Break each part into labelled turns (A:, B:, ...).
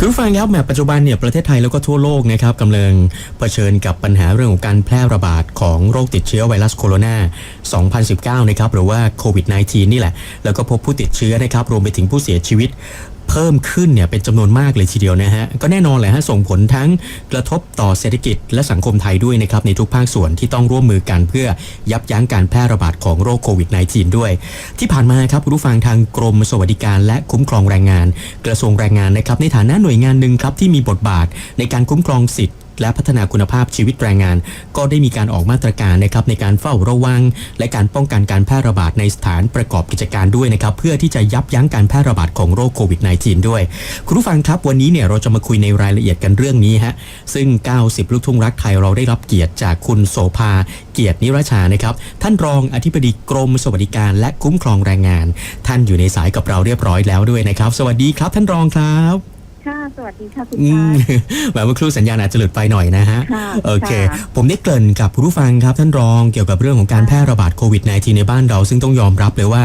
A: คือฟังแล้วแมปปัจจุบันเนี่ยประเทศไทยแล้วก็ทั่วโลกนะครับกำลังเผชิญกับปัญหาเรื่องของการแพร่ระบาดของโรคติดเชื้อไวรัสโคโรนา 2019 นะครับหรือว่าโควิด -19 นี่แหละ แล้วก็พบผู้ติดเชื้อนะครับรวมไปถึงผู้เสียชีวิต เพิ่มขึ้นเนี่ยเป็นจำนวนมากเลยทีเดียวนะฮะก็แน่นอนแหละฮะส่งผลทั้งกระทบต่อเศรษฐกิจและสังคมไทยด้วยนะครับในทุกภาคส่วนที่ต้องร่วมมือกันเพื่อยับยั้งการแพร่ระบาดของโรคโควิด -19 ด้วย ที่ผ่านมาครับผู้ฟังทางกรมสวัสดิการและคุ้มครองแรงงาน กระทรวงแรงงานนะครับในฐานะหน่วยงานหนึ่งครับที่มีบทบาทในการคุ้มครองสิทธิ และพัฒนาคุณภาพชีวิตแรงงาน ก็ได้มีการออกมาตรการนะครับในการเฝ้าระวัง และการป้องกันการแพร่ระบาดในสถานประกอบกิจการด้วยนะครับเพื่อที่จะยับยั้งการแพร่ระบาดของโรคโควิด -19 ด้วย คุณผู้ฟังครับวันนี้เนี่ยเราจะมาคุยในรายละเอียดกันเรื่องนี้ฮะซึ่ง 90 ลูกทุ่งรักไทยเราได้รับเกียรติจากคุณโสภาเกียรตินิรชานะครับท่านรองอธิบดีกรมสวัสดิการ และคุ้มครองแรงงาน ท่านอยู่ในสายกับเราเรียบร้อยแล้วด้วยนะครับ สวัสดีครับท่านรองครับ
B: ค่ะ สวัสดีค่ะคุณ
A: อื
B: ชามย
A: แบบเมื่อครู่สัญญาณอาจจะหลุดไปหน่อยนะฮะ
B: ค่ะ
A: โอเค
B: ค่ะ
A: ผมได้เกริ่นกับผู้ฟังครับท่านรองเกี่ยวกับเรื่องของการแพร่ระบาดโควิด -19 ในบ้านเราซึ่งต้องยอมรับเลยว่า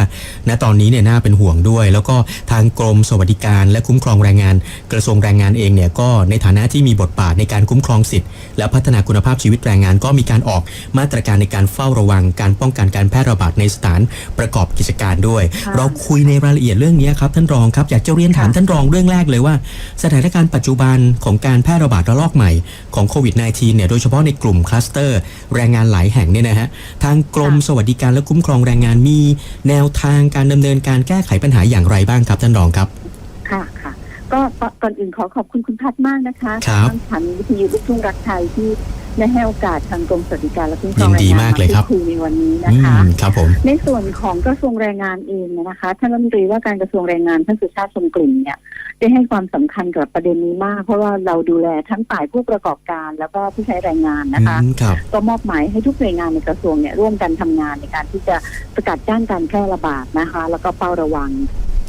A: ณตอนนี้เนี่ยน่าเป็นห่วงด้วย แล้วก็ทางกรมสวัสดิการและคุ้มครองแรงงาน กระทรวงแรงงานเองเนี่ยก็ในฐานะที่มีบทบาทในการคุ้มครองสิทธิ์และพัฒนาคุณภาพชีวิตแรงงาน ก็มีการออกมาตรการในการเฝ้าระวัง การป้องกันการแพร่ระบาดในสถานประกอบกิจการด้วย
B: ค่ะ
A: เราคุยในรายละเอียดเรื่องนี้ครับท่านรองครับอยากจะเรียนถาม
B: ค่ะ
A: ท่านรองเรื่องแรกเลยว่าสถานการณ์ปัจจุบันของการแพร่ระบาดระลอกใหม่ของโควิด -19 เนี่ยโดยเฉพาะในกลุ่มคลัสเตอร์ แรงงานหลายแห่งเนี่ยนะฮะทางกรม
B: ค่ะ
A: สวัสดิการและคุ้มครองแรงงานมีแนวทางการดำเนินการแก้ไขปัญหาอย่างไรบ้างครับท่านรองครับ
B: ค่ะค่ะก็ก่อนอื่นขอขอบคุณคุณพัฒมากนะคะ
A: ครับ
B: ทางสถานีวิทยุลูกทุ่งรักไทยที่ ได้ให้โอกาสทางกรมสวัสดิการและคุ้มครอง
A: ยิน
B: แรง
A: ดี
B: งาน
A: มากเลยครับ
B: พูดคุยในวันนี้
A: อื
B: นะคะ
A: มครับผม
B: ในส่วนของกระทรวงแรงงานเองเนี่ยนะคะท่านรัฐมนตรีว่าการกระทรวงแรงงานท่านสุชาติชมกลิ่นเนี่ยได้ให้ความสำคัญกับประเด็นนี้มาก เพราะว่าเราดูแลทั้งฝ่ายผู้ประกอบการ แล้วก็ผู้ใช้แรงงานนะคะ
A: อืมครับ
B: ก็มอบหมายให้ทุกหน่วยงานในกระทรวงเนี่ยร่วมกันทำงานในการที่จะสกัดกั้นการแพร่ระบาดนะคะ แล้วก็เฝ้าระวัง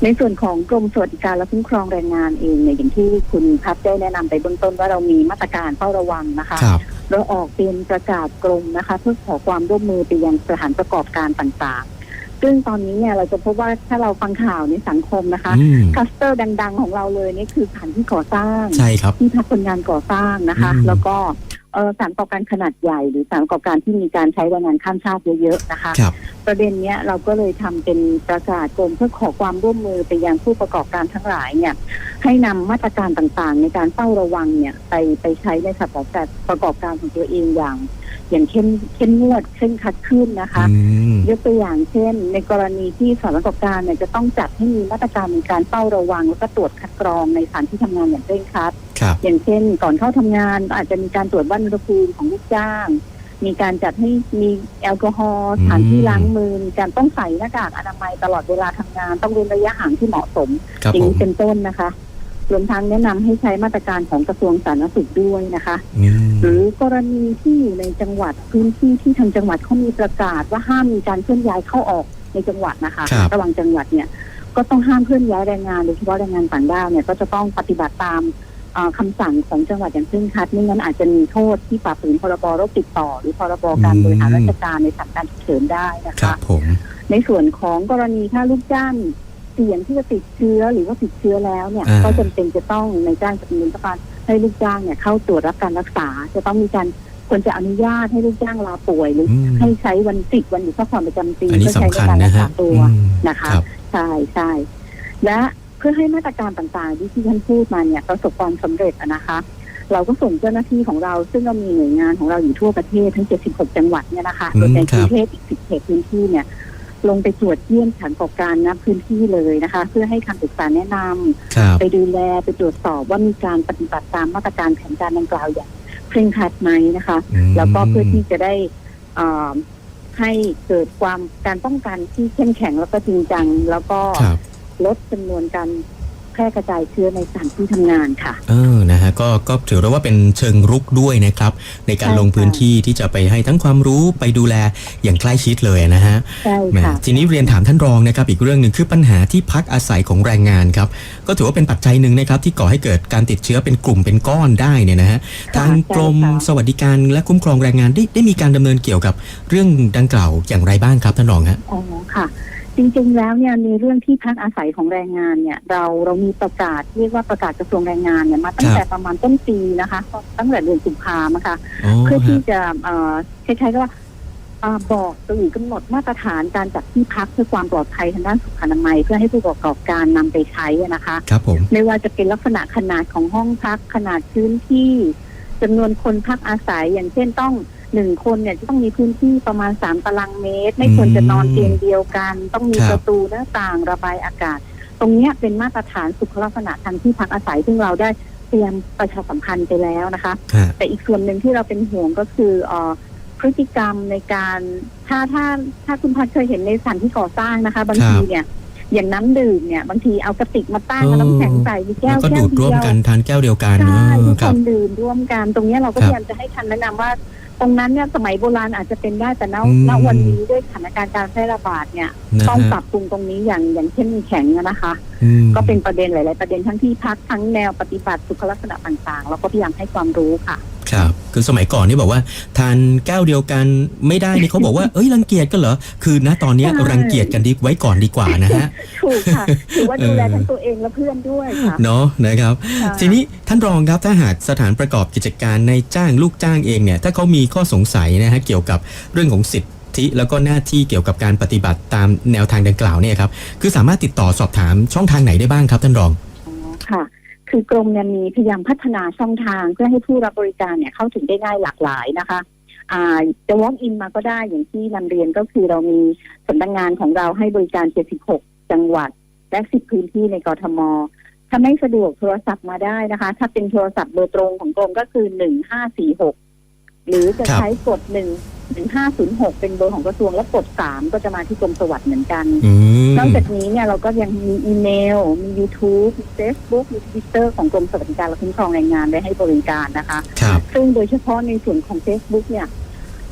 B: ในส่วนของกรมสวัสดิการและคุ้มครองแรงงานเองเนี่ยอย่างที่คุณพัฒได้แนะนำไปเบื้องต้นว่าเรามีมาตรการเฝ้าระวังนะคะ
A: ครับ
B: เราออกเป็นประกาศกรมนะคะ เพื่อขอความร่วมมือไปยังสถานประกอบการต่างๆ ซึ่งตอนนี้เนี่ยเราจะพบว่าถ้าเราฟังข่าวในสังคมนะคะ
A: อืม
B: คลัสเตอร์ดัง ๆ ของเราเลยนี่คือสถานที่ก่อสร้าง
A: ใช่ครับ
B: ที่พักคนงานก่อสร้างนะคะ
A: อืม
B: แล้วก็เอ่อ สถารประกอบการขนาดใหญ่ หรือสถารประกอบการที่มีการใช้แรงงานข้ามชาติเยอะๆนะคะ
A: ครับ
B: ประเด็นเนี้ยเราก็เลยทำเป็นประกาศกรมเพื่อขอความร่วมมือไปยังผู้ประกอบการทั้งหลายเนี่ยให้นำมาตรการต่างๆ ในการเฝ้าระวังเนี่ยไปไปใช้ในสถานประกอบการประกอบการของตัวเองอย่าง อย่างเข้มเข้มงวดเข้มขัดขึ้นนะคะ
A: อืม
B: ยกตัวอย่างเช่น ในกรณีที่สถานประกอบการเนี่ยจะต้องจัดให้มีมาตรการในการเฝ้าระวัง แล้วก็ตรวจคัดกรองในสถานที่ทำงานอย่างเคร่งครัด
A: ครับ
B: อย่างเช่นก่อนเข้าทำงานอาจจะมีการตรวจวัดอุณหภูมิของลูกจ้าง มีการจัดให้มีแอลกอฮอล์สถานที่ล้างมือมีการต้องใส่หน้ากากอนามัยตลอดเวลาทำงาน ต้องเว้นระยะห่างที่เหมาะสม
A: ครับ
B: อย่าง
A: ผม
B: นี้เป็นต้นนะคะรวมทั้งแนะนำให้ใช้มาตรการของกระทรวงสาธารณสุขด้วยนะคะ
A: อืม
B: หรือกรณีที่อยู่ในจังหวัดพื้นที่ที่ทางจังหวัดเขามีประกาศว่าห้ามมีการเคลื่อนย้ายเข้าออกในจังหวัดนะคะ
A: ครับ
B: ระหว่างจังหวัดเนี่ยก็ต้องห้ามเคลื่อนย้ายแรงงานโดยเฉพาะแรงงานต่างด้าวเนี่ยก็จะต้องปฏิบัติตามเอ่อ คำสั่งของจังหวัดอย่างเคร่งครัดไม่งั้นอาจจะมีโทษที่ฝ่าฝืนพรบโรคติดต่อ หรือพรบการบริหารราชการในสถานการณ์ฉุกเฉินได้นะ
A: ครั
B: คะ
A: บผม
B: ในส่วนของกรณีถ้าลูกจ้างเสี่ยงที่จะติดเชื้อหรือว่าติดเชื้อแล้วเนี่ย
A: อ่า
B: ก็จำเป็นจะต้องในจ้างจะมีมาตรการให้ลูกจ้างเนี่ยเข้าตรวจรับการรักษา จะต้องมีการควรจะอนุญาตให้ลูกจ้างลาป่วยหรือ
A: อืม
B: ให้ใช้วันสิทธิ์วันหยุดพักผ่อนประจำปี
A: อันนี้
B: เพื่อใช้
A: สำ
B: ใน
A: คัญ
B: การรั
A: นะ
B: กษา
A: ฮะ
B: ตัว
A: อืม
B: นะคะ
A: ครับ
B: ใช่ใช่และเพื่อให้มาตรการต่างๆ ที่ที่ท่านพูดมาเนี่ยประสบความสำเร็จอะนะคะ เราก็ส่งเจ้าหน้าที่ของเรา ซึ่งเรามีหน่วยงานของเราอยู่ทั่วประเทศทั้ง 76 จังหวัดเนี่ยนะคะ
A: อืม
B: โดยใน
A: ครั
B: กรุ
A: บ
B: งเทพอีก 10 เขตพื้นที่เนี่ยลงไปตรวจเยี่ยมสถานประกอบการณพื้นที่เลยนะคะ เพื่อให้คำปรึกษาแนะนำ
A: ครับ
B: ไปดูแลไปตรวจสอบว่ามีการปฏิบัติตามมาตรการแผนการดังกล่าวอย่างเคร่งครัดไหมนะคะ
A: อืม
B: แล้วก็เพื่อที่จะได้เอ่อให้เกิดความการป้องกันที่เข้มแข็งแล้วก็จริงจัง แล้วก็
A: ครับ
B: ลดจำนวนการแพร่กระจายเชื้อในสถานที่ทำงานค่ะ
A: เออ นะฮะ ก็ ก็ถือได้ว่าเป็นเชิงรุกด้วยนะครับ ในการ
B: ใช่
A: ลงพื้นที่ที่จะไปให้ทั้งความรู้ไปดูแลอย่างใกล้ชิดเลยนะฮะ
B: ใช่
A: แหม
B: ค่ะ
A: ทีนี้เรียนถามท่านรองนะครับ อีกเรื่องหนึ่งคือปัญหาที่พักอาศัยของแรงงานครับ ก็ถือว่าเป็นปัจจัยหนึ่งนะครับที่ก่อให้เกิดการติดเชื้อเป็นกลุ่มเป็นก้อนได้เนี่ยนะฮะ ทางกรมสวัสดิการและคุ้มครองแรงงานได้ได้มีการดำเนินเกี่ยวกับเรื่องดังกล่าวอย่างไรบ้างครับท่านรองฮะ
B: อ๋อ ค่ะ จริงๆ แล้วเนี่ยในเรื่องที่พักอาศัยของแรงงานเนี่ย เราเรามีประกาศเรียกว่าประกาศกระทรวงแรงงานเนี่ยมาตั้ง
A: ครับ
B: แต่ประมาณต้นปีนะคะ ตั้งแต่เดือนกุมภาพันธ์นะคะ
A: อ๋อ
B: เพื่อที่
A: ฮะ
B: จะเอ่อคล้ายๆกับว่าอ่าบอกหรือกำหนดมาตรฐานการจัดที่พักเพื่อความปลอดภัยทางด้านสุขอนามัย เพื่อให้ผู้ประกอบการนำไปใช้อะนะคะ
A: ครับผม
B: ไม่ว่าจะเป็นลักษณะขนาดของห้องพักขนาดพื้นที่จำนวนคนพักอาศัยอย่างเช่นต้อง หนึ่งคนเนี่ยจะต้องมีพื้นที่ประมาณสามตารางเมตร ไม่ควรจะนอนเตียงเดียวกัน ต้องมีประตูหน้าต่างระบายอากาศ ตรงเนี้ยเป็นมาตรฐานสุขลักษณะทางที่พักอาศัยซึ่งเราได้เตรียมประชาสัมพันธ์ไปแล้วนะคะ
A: ฮะ
B: แต่อีกส่วนหนึ่งที่เราเป็นห่วงก็คือเอ่อพฤติกรรมในการถ้าถ้าถ้าคุณพัดเคยเห็นในสถานที่ก่อสร้างนะคะ บางทีเนี่ยอย่างน้ำดื่มเนี่ยบางทีเอากระติกมาตั้งเอาน้ำแข็งใส่มีแก้
A: แล้ว
B: ว
A: ก็
B: แก้
A: ดู
B: ว
A: ด
B: เดี
A: ร่วม
B: ยว
A: กันทานแก้วเดียวกัน
B: ใช่
A: เอ
B: ทุ
A: อกค
B: ครับนดื่มร่วมกันตรงเนี้ยเราก็
A: ครั
B: พ
A: บ
B: ยายามจะให้คำแนะนำว่า ตรงนั้นเนี่ยสมัยโบราณอาจจะเป็นได้แต่ณ
A: อืม
B: ณวันนี้ด้วยสถานการณ์การแพร่ระบาดเนี่ย
A: นะ
B: ต้อง
A: ฮะ
B: ปรับปรุงตรงนี้อย่างอย่างเข้มแข็งนะคะ
A: อืม
B: ก็เป็นประเด็นหลาย ๆ ประเด็นทั้งที่พักทั้งแนวปฏิบัติสุขลักษณะต่างๆเราก็พยายามให้ความรู้ค่ะ
A: ครับ คือสมัยก่อนนี่บอกว่า ทานแก้วเดียวกันไม่ได้นี่เขาบอกว่าเอ้ยรังเกียจกันเหรอคือณตอนเนี้ย
B: ใช่
A: รังเกียจกันดีไว้ก่อนดีกว่านะฮะ
B: ถูกค่ะถือว่าดูแลทั้งตัวเองและเพื่อนด้วยค่ะ
A: เนาะนะครับ
B: ค่ะ
A: ทีนี้ท่านรองครับถ้าหากสถานประกอบกิจการในจ้างลูกจ้างเองเนี่ยถ้าเขามีข้อสงสัยนะฮะเกี่ยวกับเรื่องของสิทธิแล้วก็หน้าที่เกี่ยวกับการปฏิบัติตามแนวทางดังกล่าวเนี่ยครับคือสามารถติดต่อสอบถามช่องทางไหนได้บ้างครับท่านรอง
B: อ๋อค่ะ คือกรมเนี่ยมีพยายามพัฒนาช่องทางเพื่อให้ผู้รับบริการเนี่ยเข้าถึงได้ง่ายหลากหลายนะคะอ่าจะ walk in มาก็ได้อย่างที่นำเรียนก็คือเรามีสำนักงานของเราให้บริการ 76 จังหวัด และ 10 พื้นที่ในกรทม ถ้าไม่สะดวกโทรศัพท์มาได้นะคะ ถ้าเป็นโทรศัพท์เบอร์ตรงของกรมก็คือ 1546 หรือจะ
A: ครับ
B: ใช้กด 1 1506เป็นเบอร์ของกระทรวงและกด3ก็จะมาที่กรมสวัสดิ์เหมือนกัน
A: อืม
B: นอกจากนี้เนี่ยเราก็ยังมีอีเมล มี YouTube มี Facebook มี Twitter ของกรมสวัสดิการและคุ้มครองแรงงานไว้ให้บริการนะคะ
A: ครับ
B: ซึ่งโดยเฉพาะในส่วนของ Facebook เนี่ย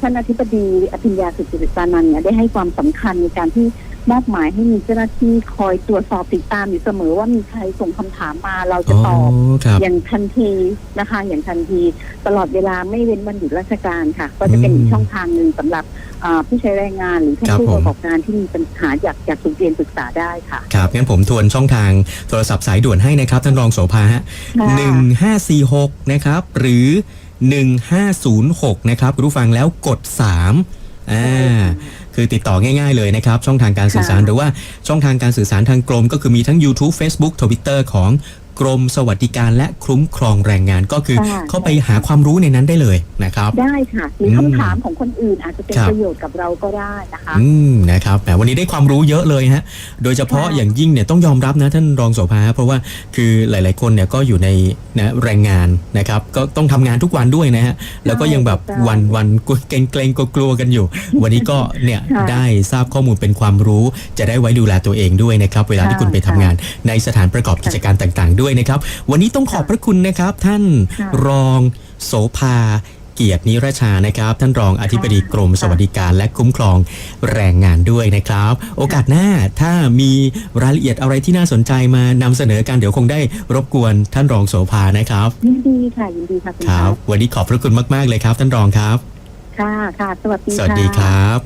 B: ท่านอธิบดีอภิญญาสุจิตานันท์เนี่ยได้ให้ความสำคัญในการที่ มอบหมายให้มีเจ้าหน้าที่คอยตรวจสอบติดตามอยู่เสมอว่ามีใครส่งคำถามมาเราจะ
A: อ๋อ
B: ตอบ
A: ครับ
B: อย่างทันทีนะคะ อย่างทันที ตลอดเวลาไม่เว้นวันหยุดราชการค่ะ ก็จะเป็น
A: อืม
B: อีกช่องทางหนึ่งสำหรับอ่าผู้ใช้แรงงานหรือท่าน
A: ครับ
B: ผู้
A: ผม
B: ประกอบการที่มีปัญหาอยากอยากถูกเรียนปรึกษาได้ค่ะ
A: ครับงั้นผมทวนช่องทางโทรศัพท์สายด่วนให้นะครับท่านรองโสภาฮะ
B: ค่ะ
A: หนึ่งห้าสี่หกนะครับ หรือหนึ่งห้าศูนย์หกนะครับคุณผู้ฟังแล้วกดสามอ่า คือติดต่อง่ายๆเลยนะครับ ช่องทางการสื่อสาร
B: ค่ะ
A: หรือว่าช่องทางการสื่อสารทางกรม ก็คือมีทั้ง YouTube Facebook Twitter ของ กรมสวัสดิการและคุ้มครองแรงงานก็คือ
B: ค่ะ
A: เข้าไปหาความรู้ในนั้นได้เลยนะครับ
B: ได้ค่ะหรือ
A: ม
B: คำถามของคนอื่นอาจจะเป็น
A: ครับ
B: ประโยชน์กับเราก็ได้นะคะ
A: อืมนะครับแต่วันนี้ได้ความรู้เยอะเลยฮะโดยเฉพาะ
B: ค่ะ
A: อย่างยิ่งเนี่ยต้องยอมรับนะท่านรองโสภาเพราะว่าคือหลาย ๆ คนเนี่ยก็อยู่ในนะแรงงานนะครับ ก็ต้องทำงานทุกวันด้วยนะฮะแล้วก็ยังแบบ
B: ใช่
A: วันวันเกรงเกรงๆกลัวๆกันอยู่ วันนี้ก็เนี่ย
B: ค่ะ
A: ได้ทราบข้อมูลเป็นความรู้ จะได้ไว้ดูแลตัวเองด้วยนะครับ เวลาที่
B: ค่ะ
A: คุณไปทำงานในสถานประกอบกิจการต่าง ๆด้วยนะครับ วันนี้ต้องขอบพระคุณนะครับ ท่าน
B: ค่ะ
A: รองโสภาเกียรตินิรชานะครับ ท่านรองอธิบดีกรมสวัสดิการและคุ้มครองแรงงานด้วยนะครับ โอกาสหน้าถ้ามีรายละเอียดอะไรที่น่าสนใจมานำเสนอกันเดี๋ยวคงได้รบกวนท่านรองโสภานะครับ
B: ยินดีค่ะยินดีค่ะคุณ
A: ครับ วันนี้ขอบพระคุณมาก ๆ เลยครับ ท่านรองครับ
B: ค่ะค่ะสวัสดี
A: สวัสดี
B: ค่ะ
A: ครับ